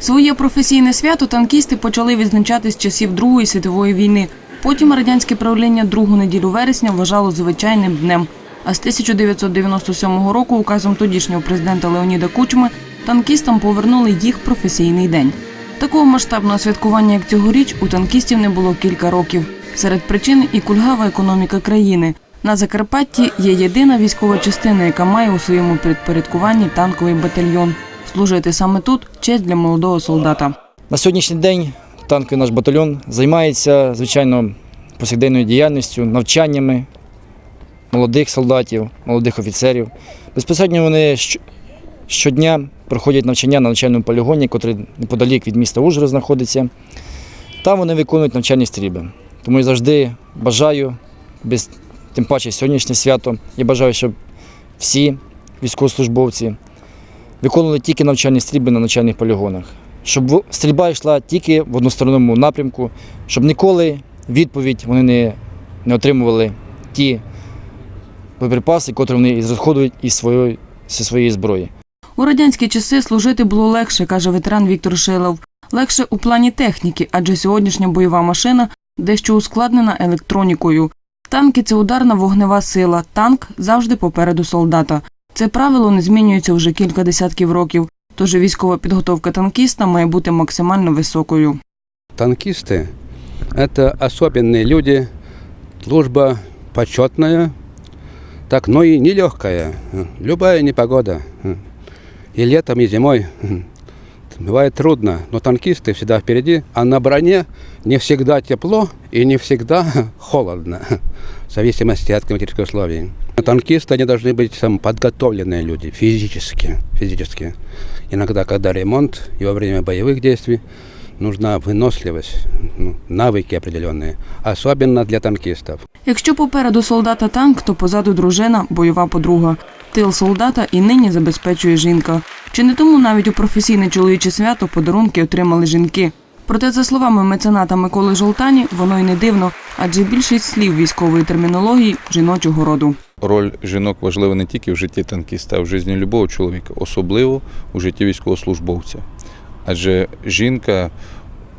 Своє професійне свято танкісти почали відзначати з часів Другої світової війни. Потім радянське правління другу неділю вересня вважало звичайним днем. А з 1997 року указом тодішнього президента Леоніда Кучми танкістам повернули їх професійний день. Такого масштабного святкування, як цьогоріч, у танкістів не було кілька років. Серед причин і кульгава економіка країни. На Закарпатті є єдина військова частина, яка має у своєму підпорядкуванні танковий батальйон. Служити саме тут честь для молодого солдата. На сьогоднішній день танковий наш батальйон займається, звичайно, повсякденною діяльністю, навчаннями молодих солдатів, молодих офіцерів. Безпосередньо вони щодня проходять навчання на навчальному полігоні, який неподалік від міста Ужгород знаходиться. Там вони виконують навчальні стрільби. Тому я завжди бажаю, тим паче сьогоднішнє свято, я бажаю, щоб всі військовослужбовці виконували тільки навчальні стрільби на навчальних полігонах. Щоб стрільба йшла тільки в односторонньому напрямку, щоб ніколи відповідь вони не, не отримували ті боєприпаси, котрі вони і розходують із своєї, зі своєї зброї. У радянські часи служити було легше, каже ветеран Віктор Шилов. Легше у плані техніки, адже сьогоднішня бойова машина дещо ускладнена електронікою. Танки це ударна вогнева сила. Танк завжди попереду солдата. Це правило не змінюється вже кілька десятків років. Тож і військова підготовка танкіста має бути максимально високою. Танкисты – это особенные люди, служба почетная, так, но и нелегкая. Любая непогода, и летом, и зимой, бывает трудно, но танкисты всегда впереди, а на броне не всегда тепло и не всегда холодно, в зависимости от климатических условий. Танкисты, они должны быть сам подготовленные люди, физически, физически. Иногда, когда ремонт и во время боевых действий, нужна выносливость, ну, навыки определенные, особенно для танкистов. Якщо попереду солдата танк, то позаду дружина, бойова подруга. Тил солдата і нині забезпечує жінка. Чи не тому навіть у професійне чоловіче свято подарунки отримали жінки? Проте, за словами мецената Миколи Жолтані, воно й не дивно, адже більшість слів військової термінології жіночого роду. Роль жінок важлива не тільки в житті танкіста, а в житті любого чоловіка, особливо у житті військовослужбовця. Адже жінка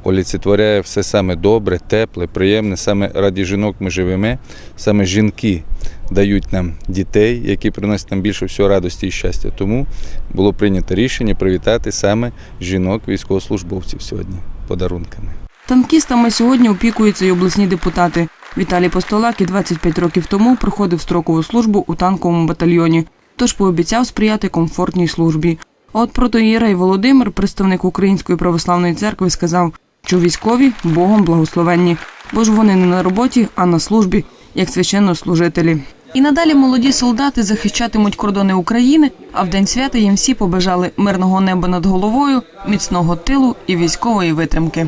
олицетворяє все саме добре, тепле, приємне. Саме раді жінок ми живемо. Саме жінки дають нам дітей, які приносять нам більше всього радості і щастя. Тому було прийнято рішення привітати саме жінок військовослужбовців сьогодні подарунками. Танкістами сьогодні опікуються й обласні депутати. Віталій Постолак і 25 років тому проходив строкову службу у танковому батальйоні, тож пообіцяв сприяти комфортній службі. А от протоїрей Володимир, представник Української православної церкви, сказав, що військові Богом благословенні, бо ж вони не на роботі, а на службі, як священнослужителі. І надалі молоді солдати захищатимуть кордони України, а в день свята їм всі побажали мирного неба над головою, міцного тилу і військової витримки.